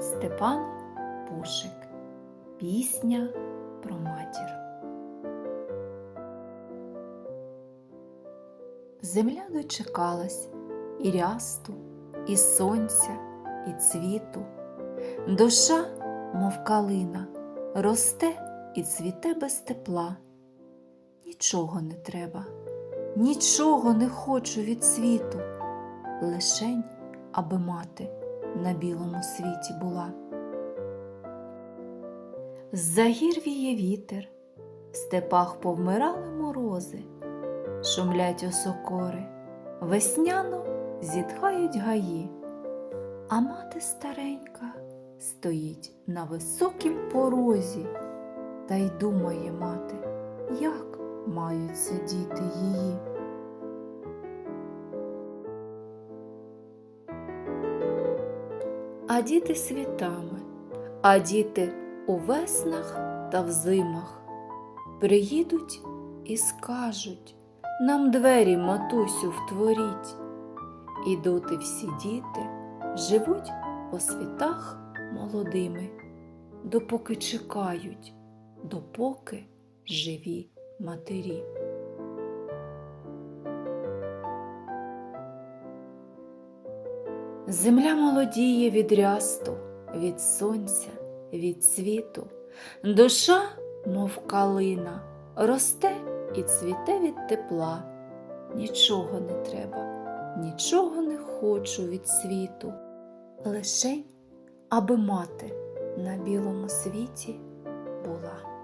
Степан Пушик. Пісня про матір. Земля дочекалась і рясту, і сонця, і цвіту. Душа, мов калина, росте і цвіте без тепла. Нічого не треба, нічого не хочу від світу, лишень, аби мати на білому світі була. З-за гір віє вітер, в степах повмирали морози, шумлять осокори, весняно зітхають гаї, а мати старенька стоїть на високім порозі, та й думає мати, як мають сидіти її. А діти світами, а діти у веснах та в зимах приїдуть і скажуть нам двері, матусю, втворіть. І доти всі діти живуть по світах молодими, допоки чекають, допоки живі матері. Земля молодіє від рясту, від сонця, від світу, душа, мов калина, росте і цвіте від тепла. Нічого не треба, нічого не хочу від світу, лишень, аби мати на білому світі була.